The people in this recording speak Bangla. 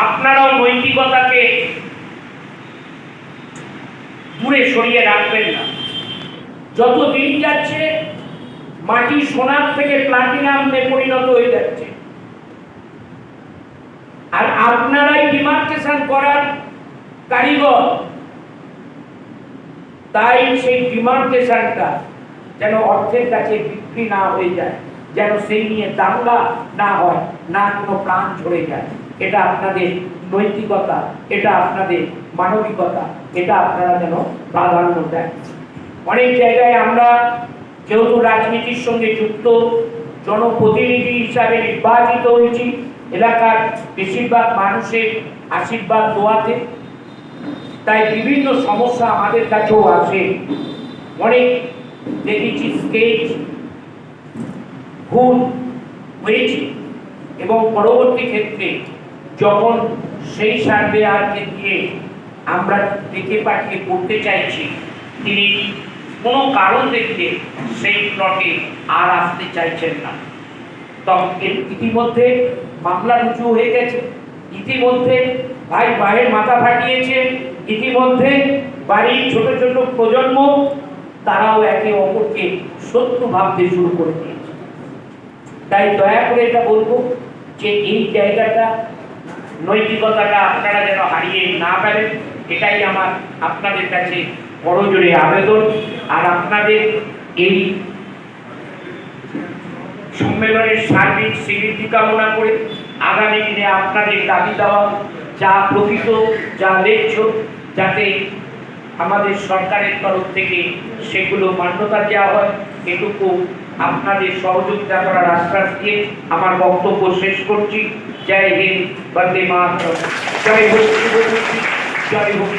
আপনারাও নৈতিকতাকে দূরে সরিয়ে রাখবেন না। যত দিন যাচ্ছে, মাটি সোনার থেকে প্লাটিনামে পরিণত হয়ে যাচ্ছে। আর আপনারাই ডিমার্কেশন করার কারিগর। তাই সেই ডিমার্কেশনটা যেন অর্থের কাছে বিক্রি না হয়ে যায়। যেন সেই নিয়ে দাঙ্গা না হয়, না কোনো প্রাণ ঝরে যায়। এটা আপনাদের নৈতিকতা, এটা আপনাদের মানবিকতা, এটা আপনারা যেন প্রাধান্য দেন। অনেক জায়গায় আমরা যেহেতু রাজনীতির সঙ্গে যুক্ত, জনপ্রতিনিধি হিসাবে নির্বাচিত হয়েছি, এলাকার বেশিরভাগ মানুষের আশীর্বাদ দোয়াতে। তাই বিভিন্ন সমস্যা আমাদের কাছেও আসে। অনেক দেখেছি স্কেচ ভুল হয়েছে এবং পরবর্তী ক্ষেত্রে যখন সেই সার্ভে আরকে দিয়ে আমরা ডেকে পাঠিয়ে করতে চাইছি, তিনি কোনো কারণ দেখিয়ে সেই প্লটে আর আসতে চাইছেন না। তখন ইতিমধ্যে মামলা রুজু হয়ে গেছে। ইতিমধ্যে ভাই ভাইয়ের মাথা ফাটিয়েছে। ইতিমধ্যে বাড়ির ছোট ছোট প্রজন্ম, তারাও একে অপরকে শত্রু ভাবতে শুরু করে দিয়েছে। তাই দয়া করে এটা বলব যে এই জায়গাটা, নৈতিকতাটা আপনারা যেন হারিয়ে না পারেন এটাই আমার আপনাদের কাছে বড় জোরে আবেদন। আর আপনাদের এই সম্মেলনের সার্বিক স্বীকৃতি কামনা করে আগামী দিনে আপনাদের দাবি দেওয়া, যা প্রকৃত, যা লেখ্য যাতে আমাদের সরকারের তরফ থেকে সেগুলো মান্যতা দেওয়া হয়, এটুকু আপনাদের সহযোগিতা করার আশ্বাস দিয়ে আমার বক্তব্য শেষ করছি। জয় হিন্দ, বন্দে মাতরম। জয় হোক জয় হোক